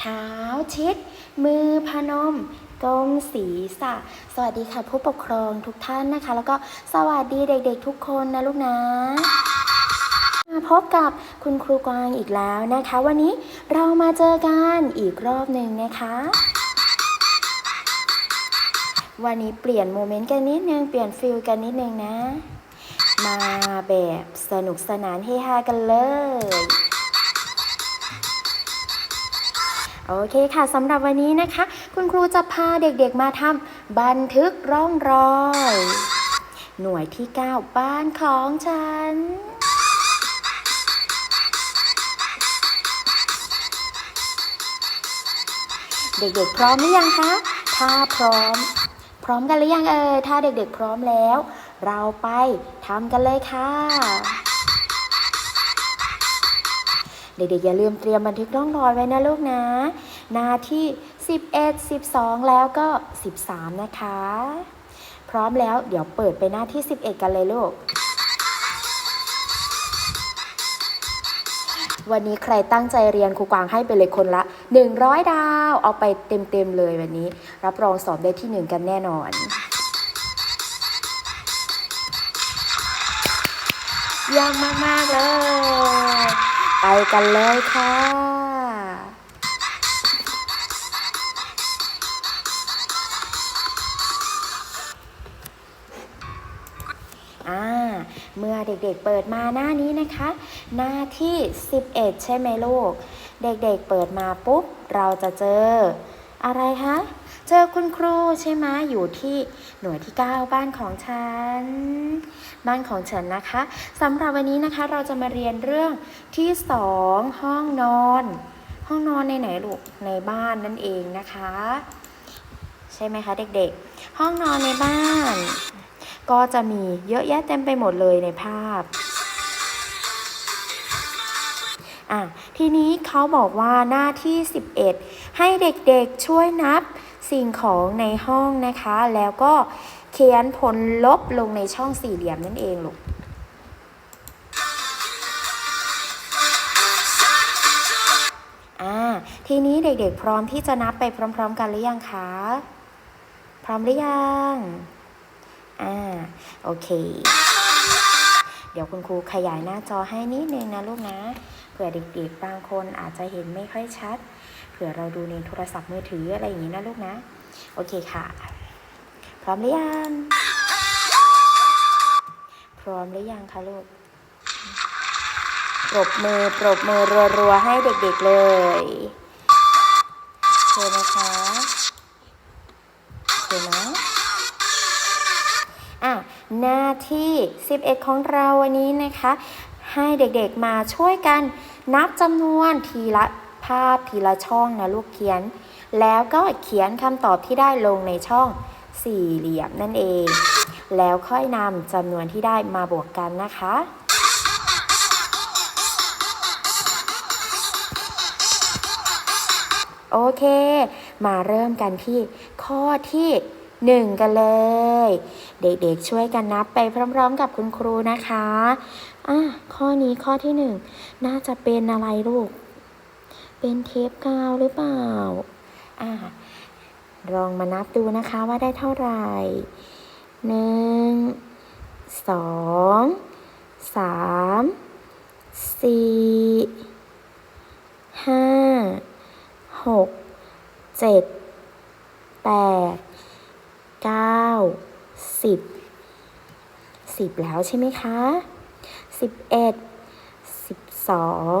เท้าชิด มือพนมก้มศีรษะ สวัสดีค่ะผู้ปกครองทุกท่านนะคะ แล้วก็สวัสดีเด็กๆทุกคนนะลูกนะมาพบกับคุณครูกวางอีกแล้วนะคะ วันนี้เรามาเจอกันอีกรอบหนึ่งนะคะ วันนี้เปลี่ยนโมเมนต์กันนิดนึง เปลี่ยนฟิลกันนิดนึงนะ มาแบบสนุกสนานเฮฮากันเลย โอเคค่ะสำหรับวันนี้นะคะ คุณครูจะพาเด็กๆมาทำบันทึกร่องรอย หน่วยที่ 9 บ้านของฉันเด็กๆพร้อมหรือยังคะ ถ้าพร้อม พร้อมกันหรือยังเอ่ย ถ้าเด็กๆพร้อมแล้ว เราไปทำกันเลยค่ะ เด็กๆอย่าลืมเตรียมบันทึกร่องรอยไว้นะลูกนะ หน้าที่ 11 12 แล้วก็ 13 นะคะ พร้อมแล้วเดี๋ยวเปิดไปหน้าที่ 11 กันเลยลูก วันนี้ใครตั้งใจเรียนครูกวางให้ไปเลยคนละ 100 ดาว เอาไปเต็มๆเลยวันนี้ รับรองสอบได้ที่หนึ่งกันแน่นอนเยี่ยมมาก ๆ เลย ไปกันเลยค่ะอ่าเมื่อเด็กๆเปิดมาหน้านี้นะคะ หน้าที่ 11 ใช่ไหมลูก เด็กๆเปิดมาปุ๊บ เราจะเจอ อะไรคะ เจอคุณครูใช่ไหมอยู่ที่หน่วยที่ 9 บ้านของฉัน บ้านของฉันนะคะสำหรับวันนี้นะคะเราจะมาเรียนเรื่องที่ 2 ห้องนอน ห้องนอนในไหนลูกในบ้านนั่นเองนะคะ ใช่ไหมคะเด็กๆ ห้องนอนในบ้าน ก็จะมีเยอะแยะเต็มไปหมดเลยในภาพอะทีนี้เขาบอกว่าหน้าที่ 11 ให้เด็กๆช่วยนับ สิ่งของในห้องนะคะ แล้วก็เขียนผลลบลงในช่องสี่เหลี่ยมนั่นเองลูกอ่าทีนี้เด็กๆ พร้อมที่จะนับไปพร้อม ๆ กันหรือยังคะ พร้อมหรือยัง อ่า โอเค เดี๋ยวคุณครูขยายหน้าจอให้นิดนึงนะลูกนะ เผื่อเด็กๆ บางคนอาจจะเห็นไม่ค่อยชัด ผื่อเราดูในโทรศัพท์มือถืออะไรอย่างนี้นะลูกนะ โอเคค่ะ พร้อมหรือยัง พร้อมหรือยังคะลูก ปรบมือปรบมือรัวๆให้เด็กๆเลยโอเคนะคะโอเคนะอะหน้าที่ 11 ของเราวันนี้นะคะ ให้เด็กๆมาช่วยกันนับจำนวนทีละาพทีละช่องนะลูกเขียน แล้วก็เขียนคำตอบที่ได้ลงในช่องสี่เหลี่ยมนั่นเอง แล้วค่อยนำจำนวนที่ได้มาบวกกันนะคะโอเค มาเริ่มกันที่ข้อที่ 1 กันเลย เด็กๆช่วยกันนับไปพร้อมๆ กับคุณครูนะคะ อะข้อนี้ข้อที่ 1 น่าจะเป็นอะไรลูก เป็นเทปกาวหรือเปล่า อะลองมานับดูนะคะว่าได้เท่าไหร่หนึ่งสองสามสี่ห้าหกเจ็ดแปดเก้าสิบสิบแล้วใช่ไหมคะสิบเอ็ดสิบสอง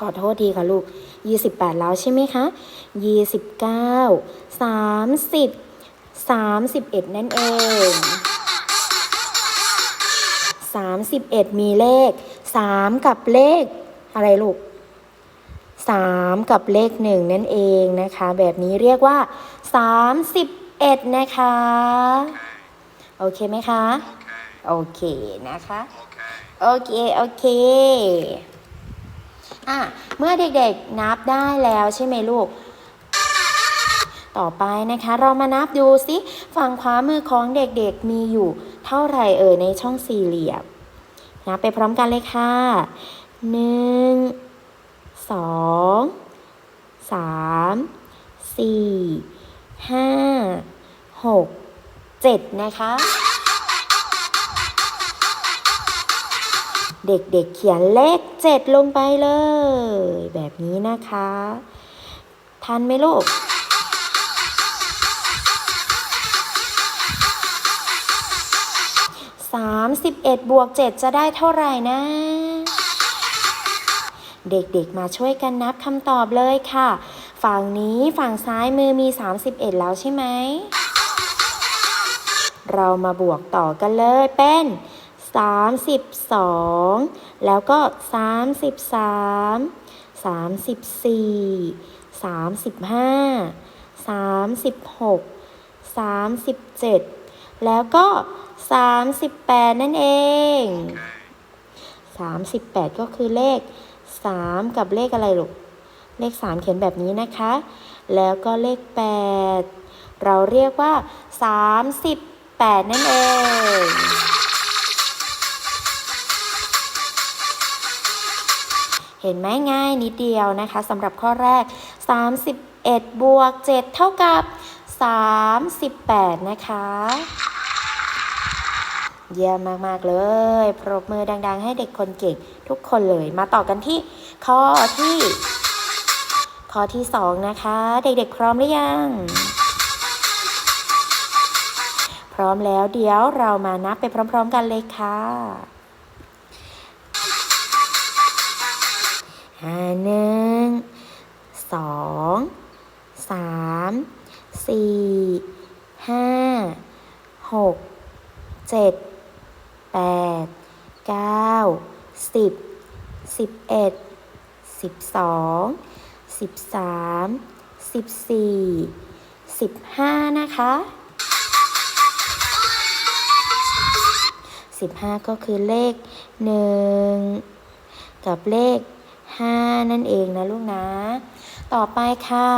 ขอโทษทีค่ะลูกยี่สิบแปดแล้วใช่ไหมคะยี่สิบเก้าสามสิบสามสิบเอ็ดนั่นเองสามสิบเอ็ดมีเลขสามกับเลข อะไรลูก 3 กับเลข 1 นั่นเองนะคะ แบบนี้เรียกว่า 31 นะคะ โอเคไหมคะ โอเคนะคะ Okay. โอเค โอเคอะเมื่อเด็กๆนับได้แล้วใช่ไหมลูก ต่อไปนะคะ เรามานับดูสิฝั่งขวามือของเด็กๆมีอยู่ เท่าไหร่เอ่ยในช่องสี่เหลี่ยมนับไปพร้อมกันเลยค่ะหนึ่งสองสามสี่ห้าหกเจ็ดนะคะ เด็กๆเขียนเลขเจ็ดลงไปเลย แบบนี้นะคะ ทันไหมลูก31บเอ็ดบวก7จะได้เท่าไหร่นะ เด็กๆมาช่วยกันนับคำตอบเลยค่ะ ฝั่งนี้ฝั่งซ้ายมือมี 31 แล้วใช่ไหม เรามาบวกต่อกันเลยเป็น 32 แล้วก็ 33 34 35 36 37 แล้วก็ 38 นั่นเอง 38 ก็คือเลข 3 กับเลขอะไรลูก เลข 3 เขียนแบบนี้นะคะ แล้วก็เลข 8 เราเรียกว่า 38 นั่นเอง เห็นไหมง่ายนิดเดียวนะคะสำหรับข้อแรก 31 บวก 7 เท่ากับ 38 นะคะ เยี่ยมมาก ๆ เลย ปรบมือดัง ๆ ให้เด็กคนเก่งทุกคนเลย มาต่อกันที่ข้อที่ ข้อที่ 2 นะคะ เด็ก ๆ พร้อมหรือยังพร้อมแล้วเดี๋ยวเรามานับไปพร้อม ๆ กันเลยค่ะ ห้าหนึ่งสองสามสี่ห้าหกเจ็ดแปดเก้าสิบสิบเอ็ดสิบสองสิบสามสิบสี่สิบห้านะคะสิบห้าก็คือเลขหนึ่งกับเลข ห้านั่นเองนะลูกนะ ต่อไปค่ะ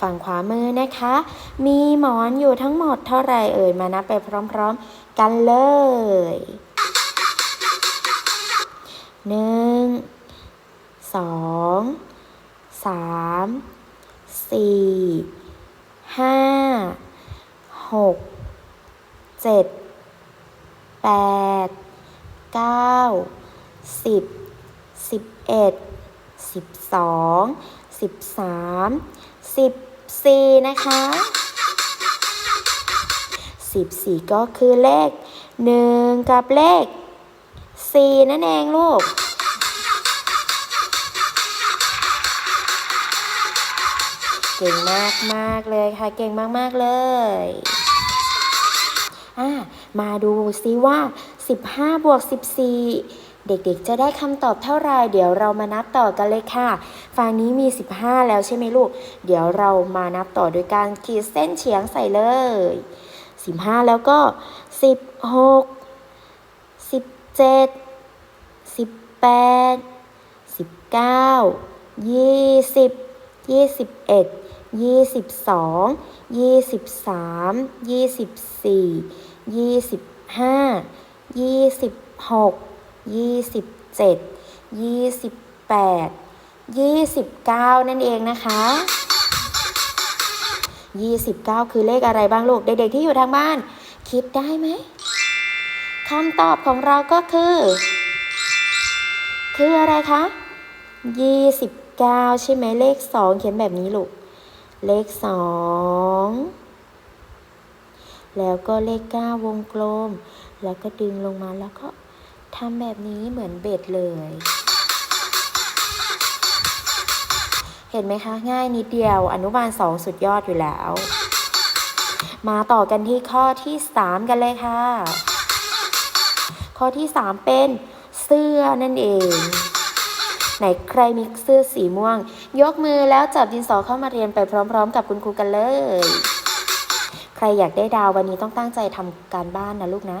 ฝั่งขวามือนะคะ มีหมอนอยู่ทั้งหมดเท่าไรเอ่ยมานับไปพร้อมๆ กันเลยหนึ่งสองสามสี่ห้าหกเจ็ดแปดเก้า สิบสิบเอ็ดสิบสองสิบสามสิบสี่นะคะสิบสี่ก็คือเลขหนึ่งกับเลขสี่นั่นเองลูกเก่งมากมากเลยค่ะ เก่งมากๆเลยอะมาดูซิว่า 15บวก14 เด็กๆ จะได้คำตอบเท่าไรเดี๋ยวเรามานับต่อกันเลยค่ะ ฝั่งนี้มี 15 แล้วใช่ไหมลูก เดี๋ยวเรามานับต่อโดยการขีดเส้นเฉียงใส่เลย 15 แล้วก็ 16 17 18 19 20 21 22 23 24 25 26 27 28 29นั่นเองนะคะ29คือเลขอะไรบ้างลูก เด็กๆที่อยู่ทางบ้าน คิดได้ไหมคำตอบของเราก็คือ คืออะไรคะ29ใช่ไหมเลข2เขียนแบบนี้ลูก เลข2แล้วก็เลข9วงกลม แล้วก็ดึงลงมาแล้วก็ ทำแบบนี้เหมือนเบ็ดเลย เห็นไหมคะ ง่ายนิดเดียว อนุบาล 2 สุดยอดอยู่แล้ว มาต่อกันที่ข้อที่ 3 กันเลยค่ะ ข้อที่ 3 เป็นเสื้อนั่นเองไหนใครมีเสื้อสีม่วง ยกมือแล้วจับดินสอเข้ามาเรียนไปพร้อม ๆ กับคุณครูกันเลย ใครอยากได้ดาววันนี้ต้องตั้งใจทำการบ้านนะลูกนะ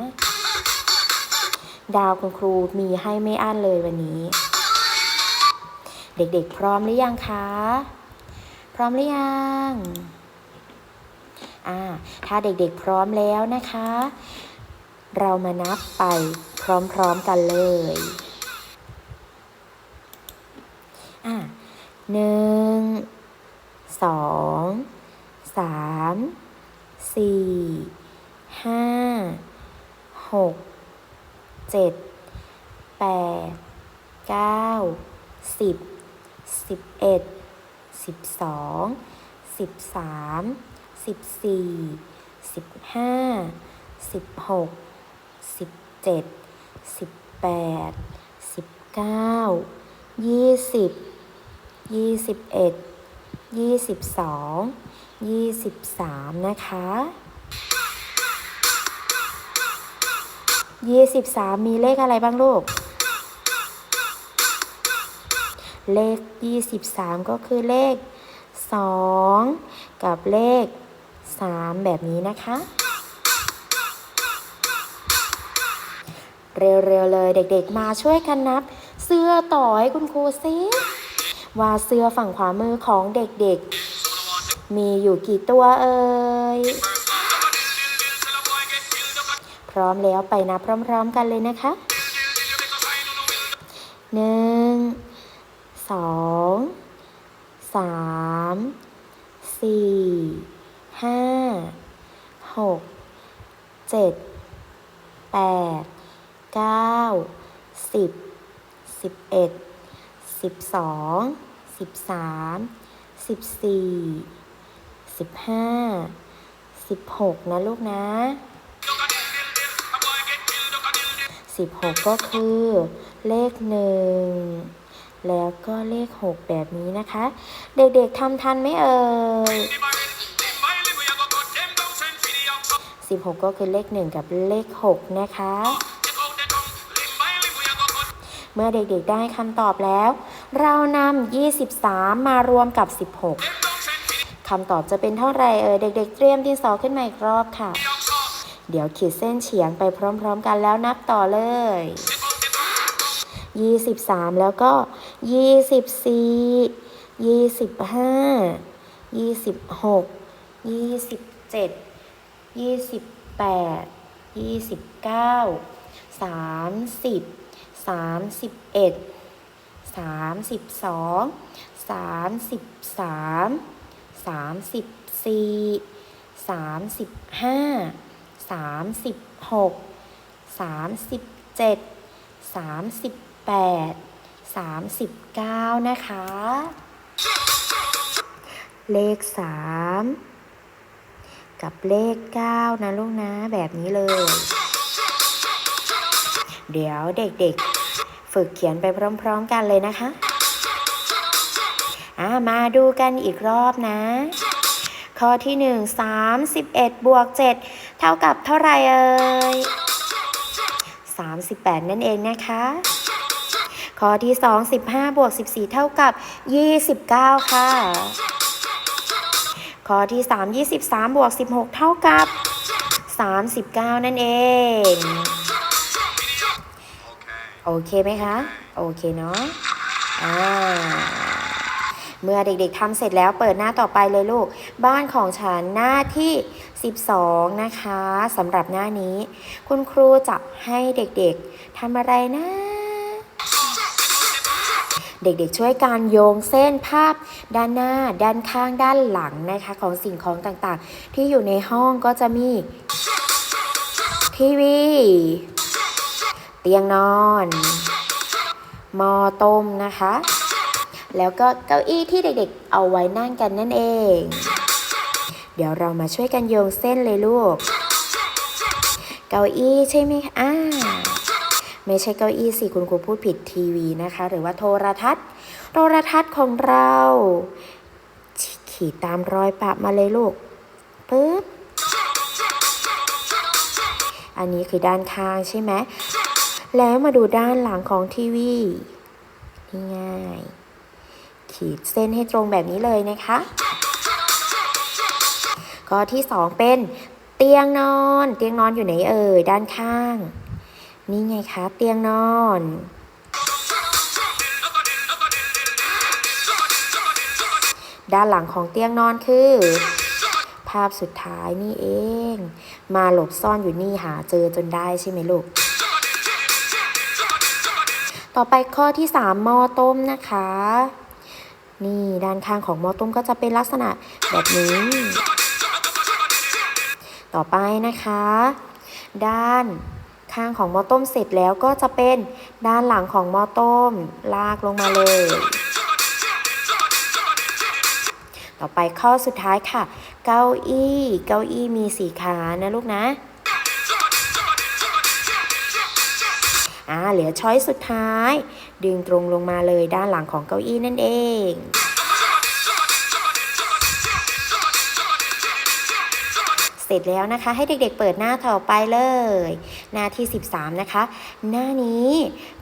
ดาวคุณครูมีให้ไม่อั้นเลยวันนี้ เด็กๆ พร้อมหรือยังคะ พร้อมหรือยังอ่าถ้าเด็กๆพร้อมแล้วนะคะ เรามานับไปพร้อมๆกันเลยอ่าหนึ่งสองสามสี่ห้าหก เจ็ดแปดเก้าสิบสิบเอ็ดสิบสองสิบสามสิบสี่สิบห้าสิบหกสิบเจ็ดสิบแปดสิบเก้ายี่สิบยี่สิบเอ็ดยี่สิบสองยี่สิบสามนะคะ ยี่สิบสามมีเลขอะไรบ้างลูก เลขยี่สิบสามก็คือเลขสองกับเลขสามแบบนี้นะคะ เร็วๆเลยเด็กๆมาช่วยกันนับ เสื้อต่อให้คุณครูซิว่าเสื้อฝั่งขวามือของเด็กๆ มีอยู่กี่ตัวเอ่ย พร้อมแล้วไปนับพร้อมๆกันเลยนะคะหนึ่งสองสามสี่ห้าหกเจ็ดแปดเก้าสิบสิบเอ็ดสิบสองสิบสามสิบสี่สิบห้าสิบหกนะลูกนะ สิบหกก็คือเลขหนึ่งแล้วก็เลขหกแบบนี้นะคะ เด็กๆทำทันไหมเอ่ยสิบหกก็คือเลขหนึ่งกับเลขหกนะคะ เมื่อเด็กๆได้คำตอบแล้ว เรานำ23 มารวมกับ 16คำตอบจะเป็นเท่าไหร่เอ่ยเด็ก ๆ เตรียมดินสอขึ้นมาอีกรอบค่ะ เดี๋ยวขีดเส้นเฉียงไปพร้อม ๆ กันแล้วนับต่อเลย 23 แล้วก็ 24 25 26 27 28 29 30 31 32 33 34 35 36 37 38 39 นะคะ เลข 3 กับเลข 9 นะลูกนะแบบนี้เลย เดี๋ยวเด็กๆ ฝึกเขียนไปพร้อมๆกันเลยนะคะ อ่ามาดูกันอีกรอบนะ ข้อที่ 1 31บวก7 เท่ากับเท่าไหร่เอ่ย38 นั่นเองนะคะ ข้อที่ 2 15บวก14 เท่ากับ 29 ค่ะ ข้อที่ 3 23บวก16 เท่ากับ 39 นั่นเองโอเคไหมคะ โอเคเนาะอ่า เมื่อเด็กๆทำเสร็จแล้วเปิดหน้าต่อไปเลยลูก บ้านของฉันหน้าที่ 12 นะคะสำหรับหน้านี้ คุณครูจะให้เด็กๆทำอะไรนะ เด็กๆช่วยการโยงเส้นภาพ ด้านหน้า ด้านข้างด้านหลังนะคะ ของสิ่งของต่างๆ ที่อยู่ในห้องก็จะมีทีวี เตียงนอนหมอต้มนะคะ แล้วก็เก้าอี้ที่เด็กๆ เอาไว้นั่งกันนั่นเอง เดี๋ยวเรามาช่วยกันโยงเส้นเลยลูก เก้าอี้ใช่ไหมคะอ่าไม่ใช่เก้าอี้สิคุณครูพูดผิดทีวีนะคะ หรือว่าโทรทัศน์ โทรทัศน์ของเรา ขีดตามรอยปะมาเลยลูกปึ๊บอันนี้คือด้านข้างใช่ไหม แล้วมาดูด้านหลังของทีวีง่าย ขีดเส้นให้ตรงแบบนี้เลยนะคะ ข้อที่สองเป็นเตียงนอน เตียงนอนอยู่ไหนเอ่ยด้านข้าง นี่ไงคะ เตียงนอนด้านหลังของเตียงนอนคือ ภาพสุดท้ายนี่เอง มาหลบซ่อนอยู่นี่หาเจอจนได้ใช่ไหมลูก ต่อไปข้อที่ 3 หม้อต้มนะคะ นี่ด้านข้างของหม้อต้มก็จะเป็นลักษณะแบบนี้ ต่อไปนะคะ ด้านข้างของหม้อต้มเสร็จแล้วก็จะเป็นด้านหลังของหม้อต้ม ลากลงมาเลย ต่อไปข้อสุดท้ายค่ะ เก้าอี้ เก้าอี้มีสีขานะลูกนะอ่าเหลือช้อยสุดท้าย ดึงตรงลงมาเลยด้านหลังของเก้าอี้นั่นเองเสร็จแล้วนะคะให้เด็กๆเปิดหน้าต่อไปเลย หน้าที่ 13 นะคะ หน้านี้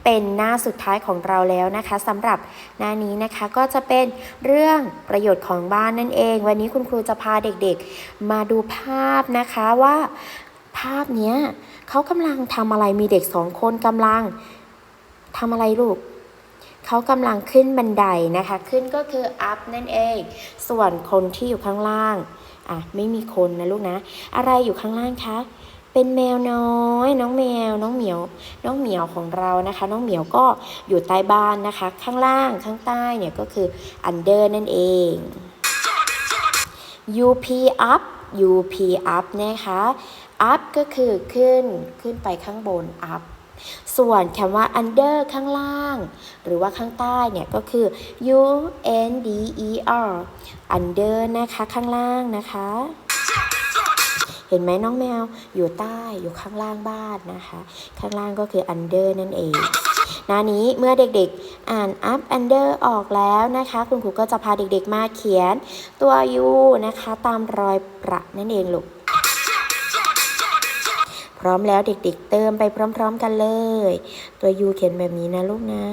เป็นหน้าสุดท้ายของเราแล้วนะคะสำหรับหน้านี้นะคะก็จะเป็นเรื่องประโยชน์ของบ้านนั่นเอง วันนี้คุณครูจะพาเด็กๆ มาดูภาพนะคะว่าภาพเนี้ยเขากำลังทำอะไรมีเด็กสองคนกำลัง ทำอะไรลูกเขากำลังขึ้นบันไดนะคะ ขึ้นก็คือ up นั่นเอง ส่วนคนที่อยู่ข้างล่างอะไม่มีคนนะลูกนะ อะไรอยู่ข้างล่างคะเป็นแมวน้อย น้องแมว น้องเหมียว น้องเหมียวของเรานะคะ น้องเหมียวก็อยู่ใต้บ้านนะคะ ข้างล่างข้างใต้เนี่ยก็คือ under นั่นเอง up up up up นะคะ up ก็คือขึ้นขึ้นไปข้างบน up ส่วนคำว่า under ข้างล่าง หรือว่าข้างใต้เนี่ยก็คือ u n d e r under นะคะข้างล่างนะคะ เห็นไหมน้องแมวอยู่ใต้อยู่ข้างล่างบ้านนะคะ ข้างล่างก็คือ under นั่นเองหน้านี้เมื่อเด็กๆ อ่าน up under ออกแล้วนะคะ คุณครูก็จะพาเด็กๆมาเขียนตัว u นะคะ ตามรอยประนั่นเองลูก พร้อมแล้วเด็กๆ เติมไปพร้อม ๆ กันเลย ตัว u เขียนแบบนี้นะลูกนะ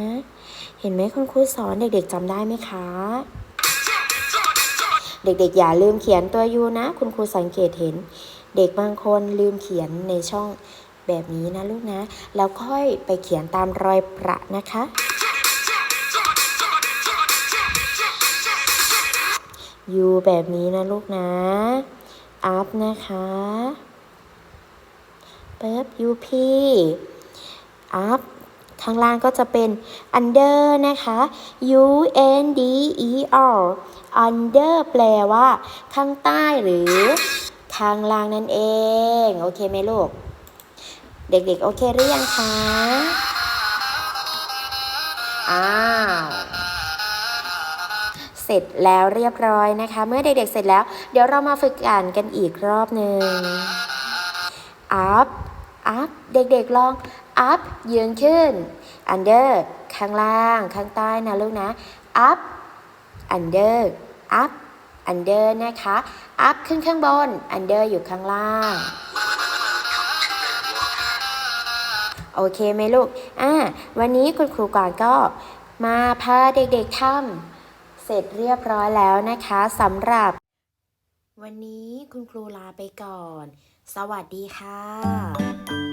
เห็นไหมคุณครูสอนเด็กๆจำได้ไหมคะ เด็กๆ อย่าลืมเขียนตัว u นะ คุณครูสังเกตเห็น เด็กบางคนลืมเขียนในช่องแบบนี้นะลูกนะ แล้วค่อยไปเขียนตามรอยประนะคะ u แบบนี้นะลูกนะ up นะคะ ปิบ up up ข้างล่างก็จะเป็น under นะคะ u n d e r under แปลว่า ข้างใต้หรือข้างล่างนั่นเอง โอเคไหมลูก เด็กๆ โอเคหรือยังคะ อ้าวเสร็จแล้วเรียบร้อยนะคะ เมื่อเด็กๆเสร็จแล้ว เดี๋ยวเรามาฝึกอ่านกันอีกรอบหนึ่ง up up เด็กๆลอง up ยืนขึ้น under ข้างล่าง ข้างใต้นะลูกนะ up under up under นะคะ up ขึ้นข้างบน under อยู่ข้างล่าง โอเคไหมลูก อ่า วันนี้คุณครูก่อนก็มาพาเด็กๆทำเสร็จเรียบร้อยแล้วนะคะสำหรับ วันนี้คุณครูลาไปก่อน สวัสดีค่ะ